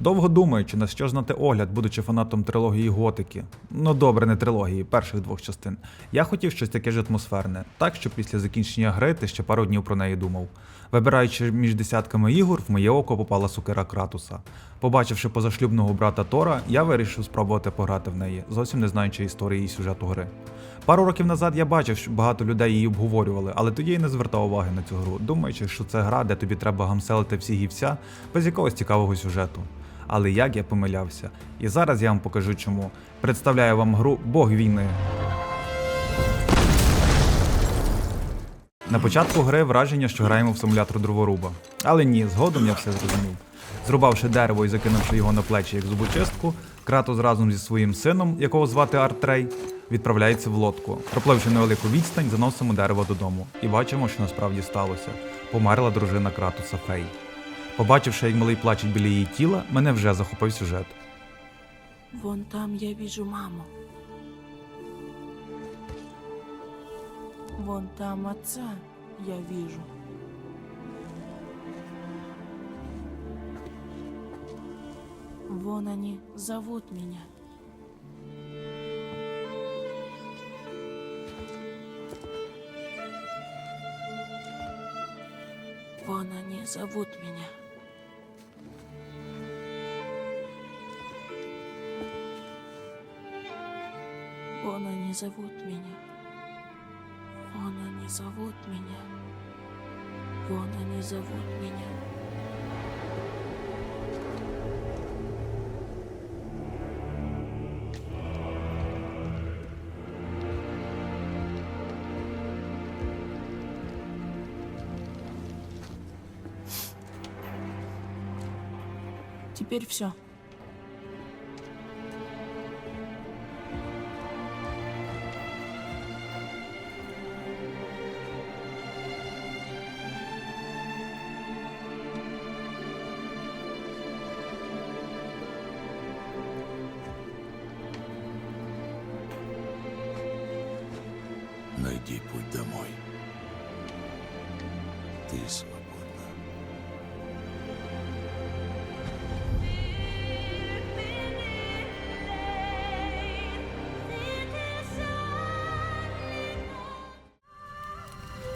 Довго думаючи, на що знати огляд, будучи фанатом трилогії Готики. Ну добре, не трилогії, перших двох частин. Я хотів щось таке ж атмосферне, так що після закінчення гри ти ще пару днів про неї думав. Вибираючи між десятками ігор, в моє око попала сукера Кратуса. Побачивши позашлюбного брата Тора, я вирішив спробувати пограти в неї, зовсім не знаючи історії і сюжету гри. Пару років назад я бачив, що багато людей її обговорювали, але тоді я не звертав уваги на цю гру, думаючи, що це гра, де тобі треба гамселити всіх і вся, без якогось цікавого сюжету. Але як я помилявся. І зараз я вам покажу чому. Представляю вам гру Бог війни. На початку гри враження, що граємо в симулятор дроворуба. Але ні, згодом я все зрозумів. Зрубавши дерево і закинувши його на плечі як зубочистку, Кратос разом зі своїм сином, якого звати Артрей, відправляється в лодку. Пропливши невелику відстань, заносимо дерево додому. І бачимо, що насправді сталося. Померла дружина Кратоса Фей. Побачивши, як малий плачеть біля її тіла, мене вже захопив сюжет. Вон там я вижу маму. Вон там отца я вижу. Вон они зовут меня. Вон они зовут меня. Вон они зовут меня. Вон они зовут меня. Вон они зовут меня. Теперь все.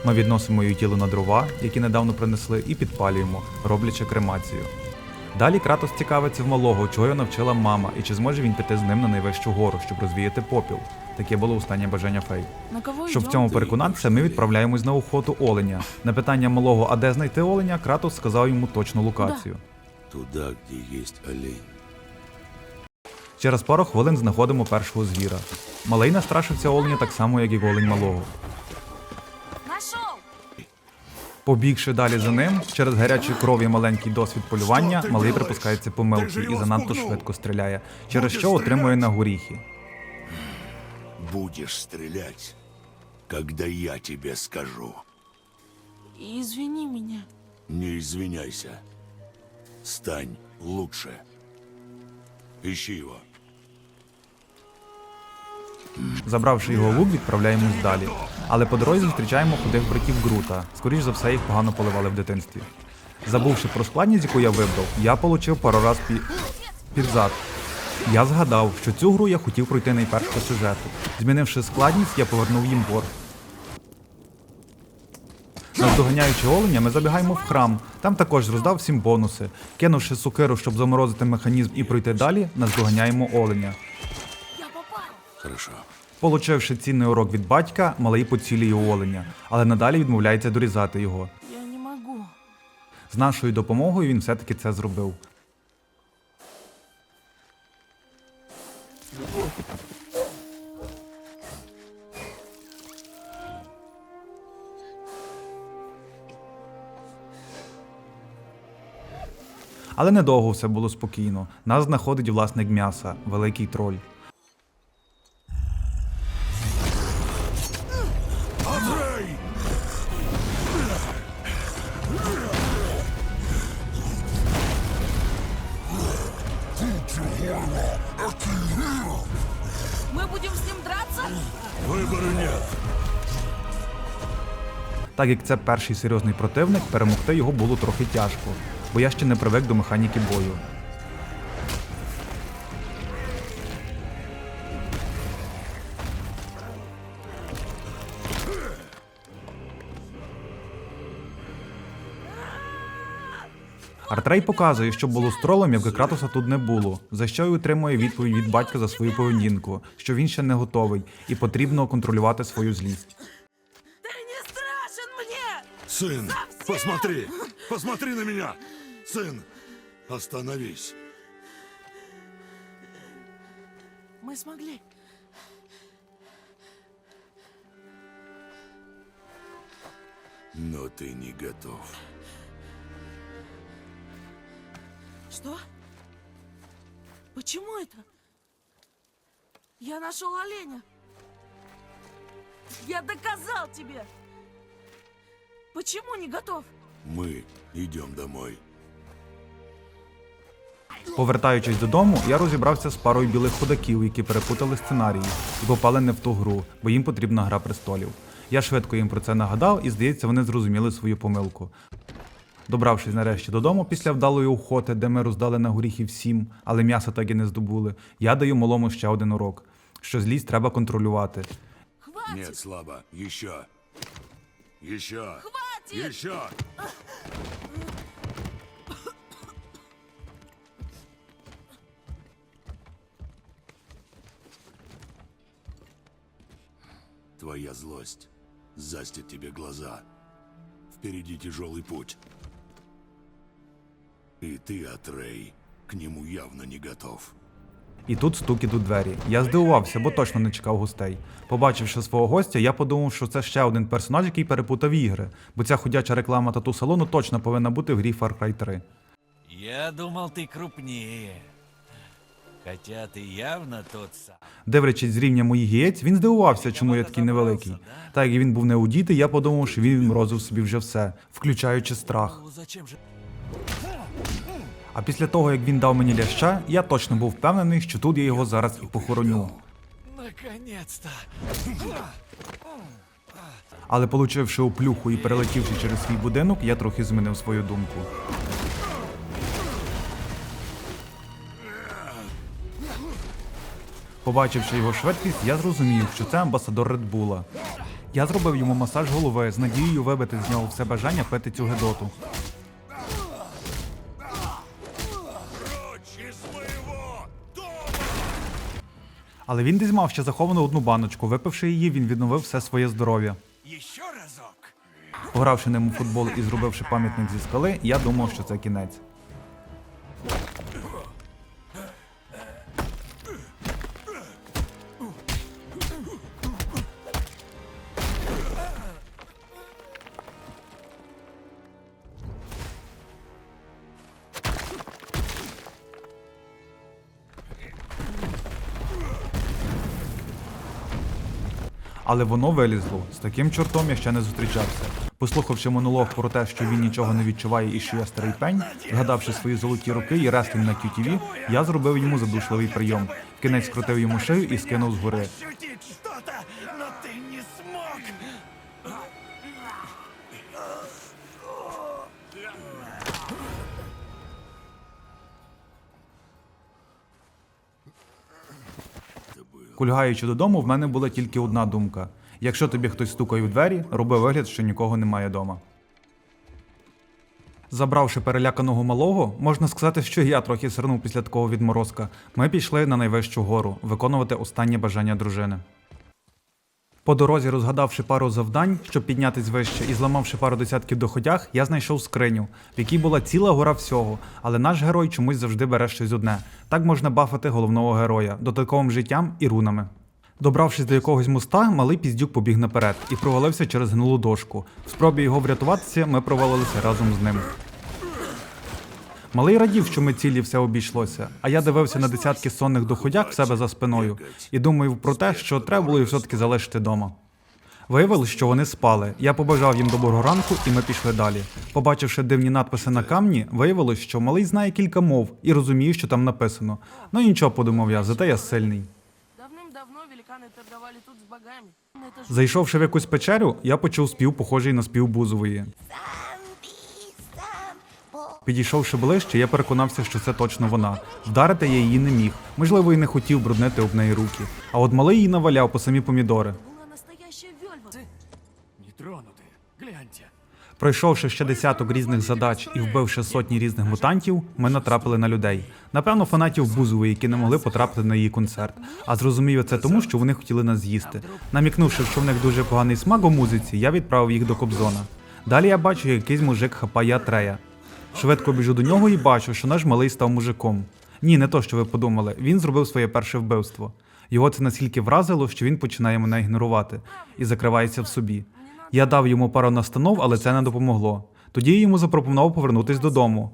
Ми відносимо її тіло на дрова, які недавно принесли, і підпалюємо, роблячи кремацію. Далі Кратос цікавиться в малого, чого його навчила мама, і чи зможе він піти з ним на найвищу гору, щоб розвіяти попіл. Таке було останнє бажання фей. На кого Щоб в цьому переконатися, ми відправляємось на охоту оленя. На питання малого, а де знайти оленя, Кратос сказав йому точну локацію. Туда, где есть олень. Через пару хвилин знаходимо першого звіра. Малий настрашився оленя так само, як і олень малого. Побігши далі за ним, через гарячу кров і маленький досвід полювання, малий припускається помилки і занадто швидко стріляє, через що отримує на горіхи. Будешь стрелять, когда я тебе скажу. Извини меня. Не извиняйся. Стань лучше. Ищи его. Забравши його лук, відправляємось далі. Але по дорозі зустрічаємо худих братів Грута. Скоріш за все, їх погано поливали в дитинстві. Забувши про складність, яку я вибрав, я получив пару раз пі... під зад. Я згадав, що цю гру я хотів пройти найперш по сюжету. Змінивши складність, я повернув їм борг. Наздоганяючи оленя, ми забігаємо в храм. Там також роздав всім бонуси. Кинувши сукиру, щоб заморозити механізм і пройти далі, наздоганяємо оленя. Хорошо. Получивши цінний урок від батька, малий поцілює оленя, але надалі відмовляється дорізати його. Я не могу. З нашою допомогою він все-таки це зробив. Але недовго все було спокійно. Нас знаходить власник м'яса, великий троль. Будем с ним драться? Вибору нет. Так як це перший серйозний противник, перемогти його було трохи тяжко, бо я ще не привик до механіки бою. Артрей показує, що було з тролом, якби Кратоса тут не було, за що й отримує відповідь від батька за свою поведінку, що він ще не готовий і потрібно контролювати свою злість. Ты не страшен мне! Сын, посмотри! Посмотри на меня! Сын, остановись. Мы смогли. Но ты не готов. Что? Почему это? Я нашел оленя. Я доказал тебе. Почему не готов? Мы идем домой. Повертаючись додому, я розібрався з парою білих ходаків, які перепутали сценарії і попали не в ту гру, бо їм потрібна гра престолів. Я швидко їм про це нагадав, і здається, вони зрозуміли свою помилку. Добравшись нарешті додому після вдалої охоти, де ми роздали на горіхів сім, але м'яса так і не здобули, я даю малому ще один урок, що злість треба контролювати. Нет, слабо. Еще. Еще. Хватит! Еще. Твоя злость застит тебе глаза. Впереди тяжелый путь. И ты, Атрей, к нему явно не готов. І тут стукіт у двері. Я здивувався, бо точно не чекав гостей. Побачивши свого гостя, я подумав, що це ще один персонаж, який перепутав ігри, бо ця ходяча реклама тату салону точно повинна бути в грі Far Cry 3. Я думал, ты крупнее. Хотя ты явно тот сам. Дивлячись з рівня моїх яєць, він здивувався, чому я такий невеликий. Так як він був не удітий, я подумав, що він морозив собі вже все, включаючи страх. Ну, Зачем же... А після того, як він дав мені ляща, я точно був впевнений, що тут я його зараз і похороню. Але получивши оплюху і перелетівши через свій будинок, я трохи змінив свою думку. Побачивши його швидкість, я зрозумів, що це амбасадор Редбула. Я зробив йому масаж голови з надією вибити з нього все бажання пити цю гедоту. Але він десь мав ще заховану одну баночку. Випивши її, він відновив все своє здоров'я. Еще разок. Погравши ним у футбол і зробивши пам'ятник зі скали, я думав, що це кінець. Але воно вилізло. З таким чортом я ще не зустрічався. Послухавши монолог про те, що він нічого не відчуває і що я старий пень, згадавши свої золоті роки і реслінг на QTV, я зробив йому задушливий прийом. Кінець скрутив йому шию і скинув згори. Кульгаючи додому, в мене була тільки одна думка: якщо тобі хтось стукає у двері, роби вигляд, що нікого немає дома. Забравши переляканого малого, можна сказати, що я трохи сирнув після такого відморозка. Ми пішли на найвищу гору виконувати останнє бажання дружини. По дорозі, розгадавши пару завдань, щоб піднятись вище, і зламавши пару десятків доходях, я знайшов скриню, в якій була ціла гора всього, але наш герой чомусь завжди бере щось одне. Так можна бафати головного героя додатковим життям і рунами. Добравшись до якогось моста, малий піздюк побіг наперед і провалився через гнулу дошку. В спробі його врятуватися, ми провалилися разом з ним. Малий радів, що ми цілі все обійшлося, а я дивився на десятки сонних доходяг в себе за спиною і думаю про те, що треба було їх все-таки залишити дома. Виявилось, що вони спали. Я побажав їм доброго ранку, і ми пішли далі. Побачивши дивні надписи на камні, виявилось, що малий знає кілька мов і розуміє, що там написано. Ну нічого, подумав я, зате я сильний. Давным-давно великаны торговали тут с богами. Это же Зайшовши в якусь печерю, я почув спів, похожий на спів бузової. Підійшовши ближче, я переконався, що це точно вона. Вдарити я її не міг. Можливо, і не хотів бруднити об неї руки. А от малий її наваляв по самі помідори. Пройшовши ще десяток різних задач і вбивши сотні різних мутантів, ми натрапили на людей. Напевно, фанатів Бузової, які не могли потрапити на її концерт. А зрозумів я це тому, що вони хотіли нас з'їсти. Намікнувши, що в них дуже поганий смак у музиці, я відправив їх до Кобзона. Далі я бачу, як якийсь мужик хапає Атрея. Швидко біжу до нього і бачу, що наш малий став мужиком. Ні, не то, що ви подумали. Він зробив своє перше вбивство. Його це настільки вразило, що він починає мене ігнорувати і закривається в собі. Я дав йому пару настанов, але це не допомогло. Тоді я йому запропонував повернутись додому.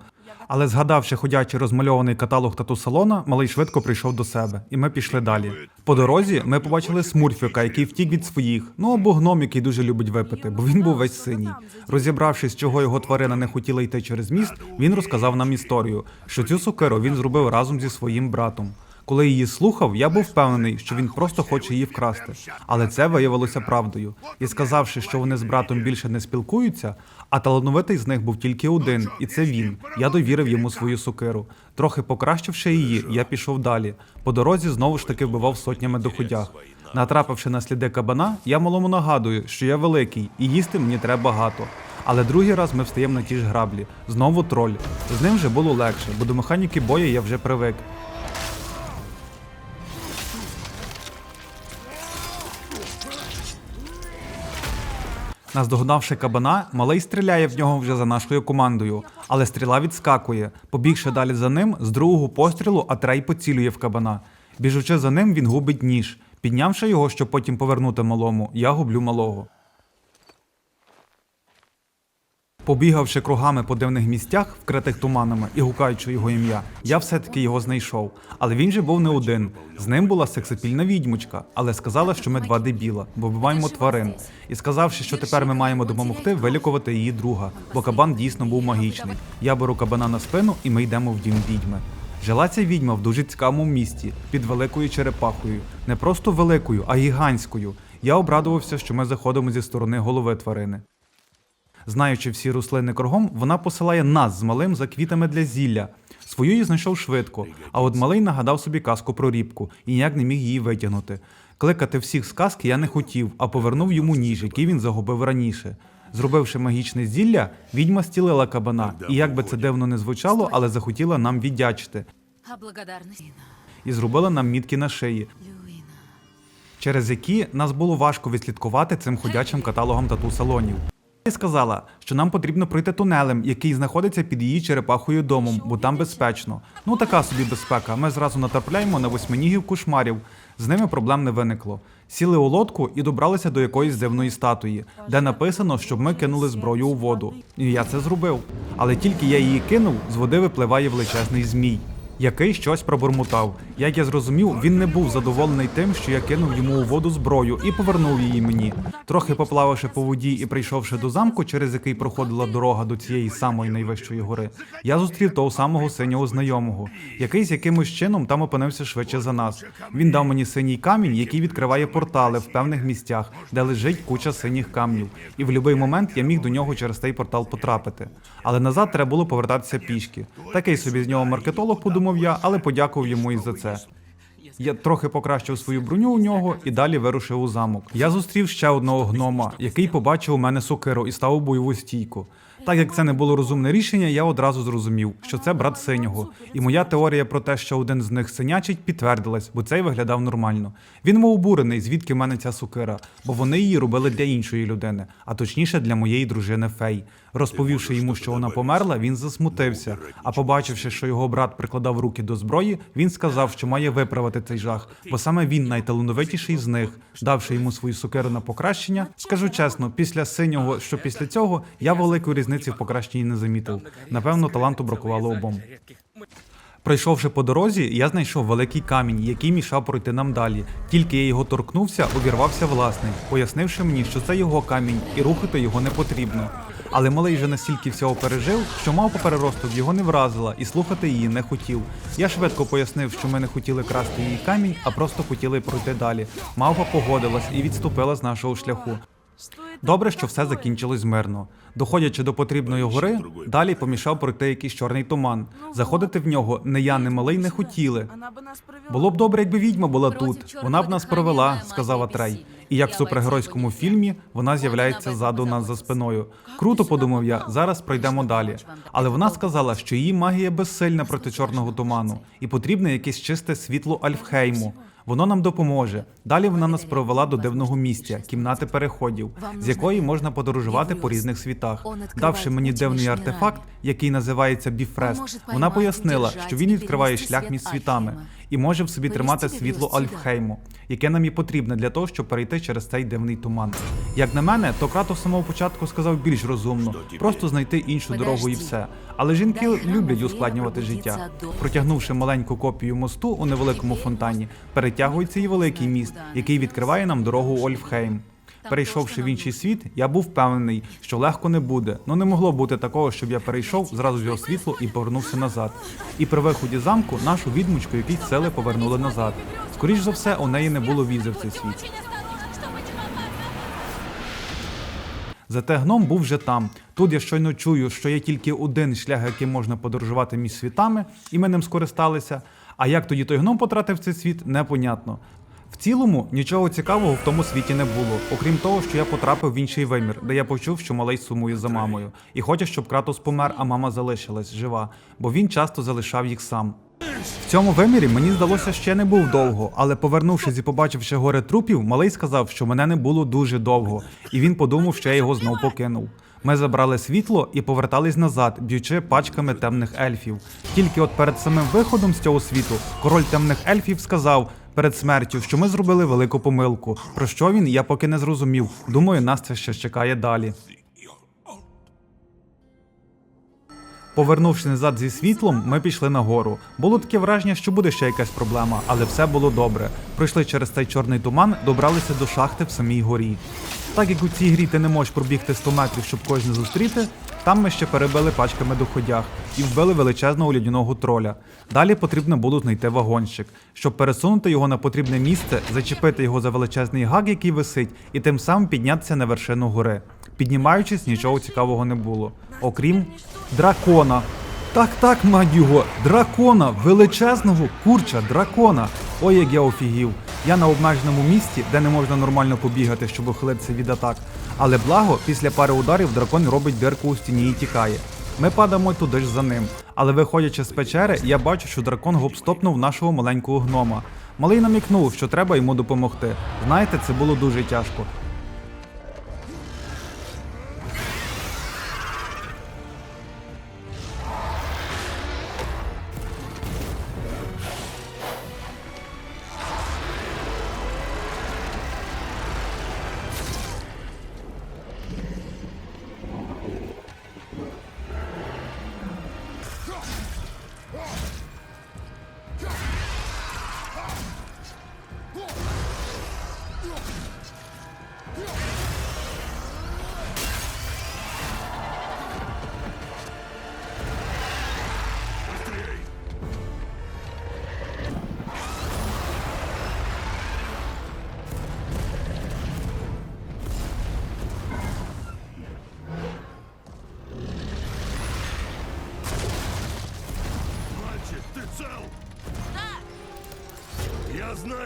Але згадавши ходячий розмальований каталог тату-салона, малий швидко прийшов до себе, і ми пішли далі. По дорозі ми побачили смурфіка, який втік від своїх, ну або гном, який дуже любить випити, бо він був весь синій. Розібравшись, чого його тварина не хотіла йти через міст, він розказав нам історію, що цю сокиру він зробив разом зі своїм братом. Коли її слухав, я був впевнений, що він просто хоче її вкрасти. Але це виявилося правдою. І сказавши, що вони з братом більше не спілкуються, а талановитий з них був тільки один, і це він. Я довірив йому свою сокиру. Трохи покращивши її, я пішов далі. По дорозі знову ж таки вбивав сотнями доходях. Натрапивши на сліди кабана, я малому нагадую, що я великий і їсти мені треба багато. Але другий раз ми встаємо на ті ж граблі. Знову троль. З ним вже було легше, бо до механіки бою я вже привик. Наздогнавши кабана, малий стріляє в нього вже за нашою командою, але стріла відскакує. Побігши далі за ним, з другого пострілу Атрей поцілює в кабана. Біжучи за ним, він губить ніж. Піднявши його, щоб потім повернути малому, я гублю малого. Побігавши кругами по дивних місцях, вкритих туманами і гукаючи його ім'я, я все-таки його знайшов. Але він же був не один. З ним була сексапільна відьмочка, але сказала, що ми два дебіла, бо вбиваємо тварин. І сказавши, що тепер ми маємо допомогти вилікувати її друга, бо кабан дійсно був магічний. Я беру кабана на спину, і ми йдемо в дім відьми. Жила ця відьма в дуже цікавому місті під великою черепахою, не просто великою, а гігантською. Я обрадувався, що ми заходимо зі сторони голови тварини. Знаючи всі руслини кругом, вона посилає нас з малим за квітами для зілля. Свою її знайшов швидко, а от малий нагадав собі казку про рібку і ніяк не міг її витягнути. Кликати всіх з казки я не хотів, а повернув йому ніж, який він загубив раніше. Зробивши магічне зілля, відьма стілила кабана, і як би це дивно не звучало, але захотіла нам віддячити і зробила нам мітки на шиї, через які нас було важко відслідкувати цим ходячим каталогом тату-салонів. І сказала, що нам потрібно пройти тунелем, який знаходиться під її черепахою домом, бо там безпечно. Ну така собі безпека. Ми зразу натрапляємо на восьминігів кушмарів. З ними проблем не виникло. Сіли у лодку і добралися до якоїсь дивної статуї, де написано, щоб ми кинули зброю у воду. І я це зробив. Але тільки я її кинув, з води випливає величезний змій який щось пробурмотав. Як я зрозумів, він не був задоволений тим, що я кинув йому у воду зброю і повернув її мені. Трохи поплававши по воді і прийшовши до замку, через який проходила дорога до цієї самої найвищої гори, я зустрів того самого синього знайомого, який з якимось чином там опинився швидше за нас. Він дав мені синій камінь, який відкриває портали в певних місцях, де лежить куча синіх камнів. І в будь-який момент я міг до нього через цей портал потрапити. Але назад треба було повертатися пішки. Такий собі з нього маркетолог, подумав я, але подякував йому і за це. Я трохи покращив свою броню у нього і далі вирушив у замок. Я зустрів ще одного гнома, який побачив у мене сокиру і став у бойову стійку. Так як це не було розумне рішення, я одразу зрозумів, що це брат синього. І моя теорія про те, що один з них синячить, підтвердилась, бо цей виглядав нормально. Він був обурений, звідки в мене ця сокира, бо вони її робили для іншої людини, а точніше для моєї дружини Фей. Розповівши йому, що вона померла, він засмутився. А побачивши, що його брат прикладав руки до зброї, він сказав, що має виправити цей жах, бо саме він найталановитіший з них, давши йому свою сокиру на покращення. Скажу чесно, після синього, що після цього, я великої різниці в покращенні не замітив. Напевно, таланту бракувало обом. Пройшовши по дорозі, я знайшов великий камінь, який мішав пройти нам далі. Тільки я його торкнувся, увірвався власник, пояснивши мені, що це його камінь і рухати його не потрібно. Але малий вже настільки всього пережив, що мавпа переросток його не вразила і слухати її не хотів. Я швидко пояснив, що ми не хотіли красти її камінь, а просто хотіли пройти далі. Мавпа погодилась і відступила з нашого шляху. Добре, що все закінчилось мирно. Доходячи до потрібної гори, далі помішав пройти якийсь чорний туман. Заходити в нього не я, не малий не хотіли. Було б добре, якби відьма була тут. Вона б нас провела, немає сказав Атрей. І як в супергеройському фільмі вона з'являється ззаду нас за спиною. Круто, подумав я. Зараз пройдемо далі. Але вона сказала, що її магія безсильна проти чорного туману, і потрібне якесь чисте світло Альфхейму. Воно нам допоможе. Далі вона нас провела до дивного місця, кімнати переходів, з якої можна подорожувати по різних світах. Давши мені дивний артефакт, який називається Біфрест, вона пояснила, що він відкриває шлях між світами і може в собі тримати світло Альфхейму, яке нам і потрібне для того, щоб перейти через цей дивний туман. Як на мене, то Крато з самого початку сказав більш розумно, просто знайти іншу дорогу і все. Але жінки люблять ускладнювати життя. Протягнувши маленьку копію мосту у невеликому фонтані, перетягується і великий міст, який відкриває нам дорогу у Ольфхейм. Перейшовши в інший світ, я був впевнений, що легко не буде. Ну не могло бути такого, щоб я перейшов, зразу взяв світло і повернувся назад. І при виході замку нашу відмучку якісь сили повернули назад. Скоріш за все, у неї не було візи в цей світ. Зате гном був вже там. Тут я щойно чую, що є тільки один шлях, яким можна подорожувати між світами, і ми ним скористалися. А як тоді той гном потратив цей світ, непонятно. В цілому нічого цікавого в тому світі не було, окрім того, що я потрапив в інший вимір, де я почув, що малий сумує за мамою, і хоче, щоб Кратос помер, а мама залишилась жива, бо він часто залишав їх сам. В цьому вимірі мені здалося, я не був довго, але повернувшись і побачивши горе трупів, малий сказав, що мене не було дуже довго, і він подумав, що я його знов покинув. Ми забрали світло і повертались назад, б'ючи пачками темних ельфів. Тільки от перед самим виходом з цього світу король темних ельфів сказав перед смертю, що ми зробили велику помилку. Про що він, я поки не зрозумів. Думаю, нас це ще чекає далі. Повернувши назад зі світлом, ми пішли нагору. Було таке враження, що буде ще якась проблема, але все було добре. Пройшли через цей чорний туман, добралися до шахти в самій горі. Так як у цій грі ти не можеш пробігти 100 метрів, щоб кожне зустріти, там ми ще перебили пачками доходях і вбили величезного лядяного троля. Далі потрібно було знайти вагонщик, щоб пересунути його на потрібне місце, зачепити його за величезний гак, який висить, і тим самим піднятися на вершину гори. Піднімаючись, нічого цікавого не було, окрім дракона. Так, так, мать його, дракона, величезного курча, дракона. Ой, як я офігів. Я на обмеженому місці, де не можна нормально побігати, щоб ухилитися від атак. Але благо, після пари ударів дракон робить дирку у стіні і тікає. Ми падаємо туди ж за ним. Але виходячи з печери, я бачу, що дракон гопстопнув нашого маленького гнома. Малий намікнув, що треба йому допомогти. Знаєте, це було дуже тяжко.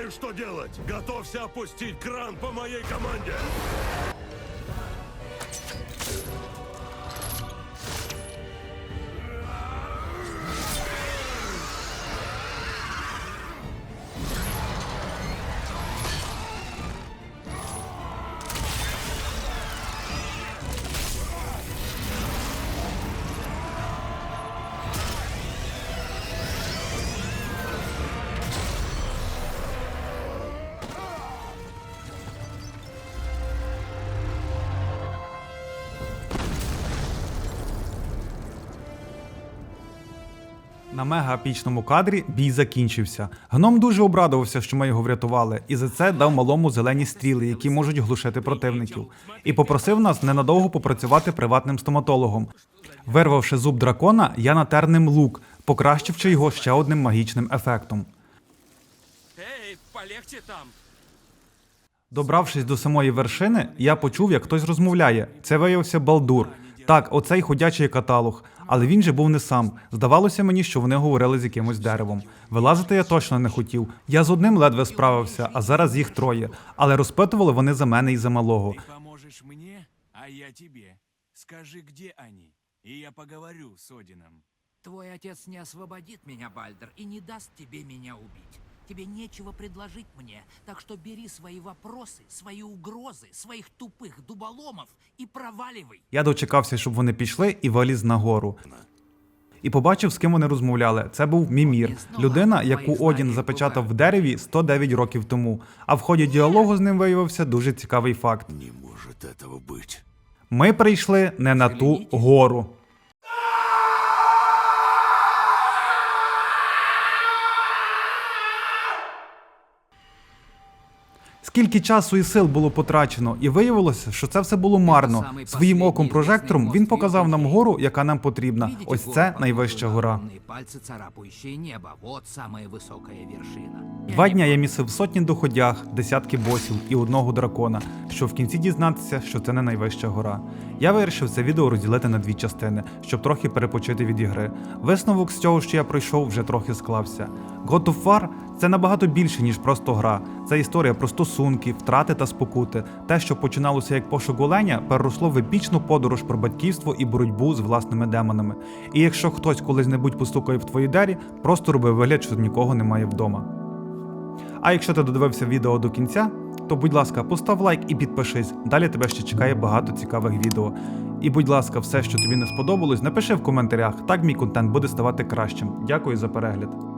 Знаю, что делать. Готовься опустить кран по моей команде. На мега-епічному кадрі бій закінчився. Гном дуже обрадувався, що ми його врятували, і за це дав малому зелені стріли, які можуть глушити противників, і попросив нас ненадовго попрацювати приватним стоматологом. Вирвавши зуб дракона, я натер ним лук, покращивши його ще одним магічним ефектом. Эй, полегче там. Добравшись до самої вершини, я почув, як хтось розмовляє. Це виявився Балдур. Так, оцей ходячий каталог. Але він же був не сам. Здавалося мені, що вони говорили з якимось деревом. Вилазити я точно не хотів. Я з одним ледве справився, а зараз їх троє. Але розпитували вони за мене і за малого. Ты поможешь мне, а я тебе. Скажи, где они, и я поговорю с Одином. Твой отец не освободит меня, Бальдер, и не даст тебе меня убить. Тебе нечего предложить мне, так что бери свои вопросы, свои угрозы, своих тупых дуболомов и проваливай. Я дочекався, щоб вони пішли, і виліз нагору. І побачив, з ким вони розмовляли. Це був Мімір, людина, яку Одін запечатав в дереві 109 років тому. А в ході діалогу з ним виявився дуже цікавий факт. Не может этого быть. Ми прийшли не на ту гору. Скільки часу і сил було потрачено, і виявилося, що це все було марно. Своїм оком прожектором він показав нам гору, яка нам потрібна. Видите Ось гору, це похожую найвища на гора. огромные пальцы, царапающие небо. Вот самая высокая вершина. Два дня я місив сотні доходях, десятки босів і одного дракона, щоб в кінці дізнатися, що це не найвища гора. Я вирішив це відео розділити на дві частини, щоб трохи перепочити від ігри. Висновок з цього, що я пройшов, вже трохи склався. God of War – це набагато більше, ніж просто гра. Це історія про стосунки, втрати та спокути. Те, що починалося як пошук оленя, переросло в епічну подорож про батьківство і боротьбу з власними демонами. І якщо хтось колись-небудь постукає в твої двері, просто роби вигляд, що нікого немає вдома. А якщо ти додивився відео до кінця, то будь ласка, постав лайк і підпишись. Далі тебе ще чекає багато цікавих відео. І будь ласка, все, що тобі не сподобалось, напиши в коментарях. Так мій контент буде ставати кращим. Дякую за перегляд.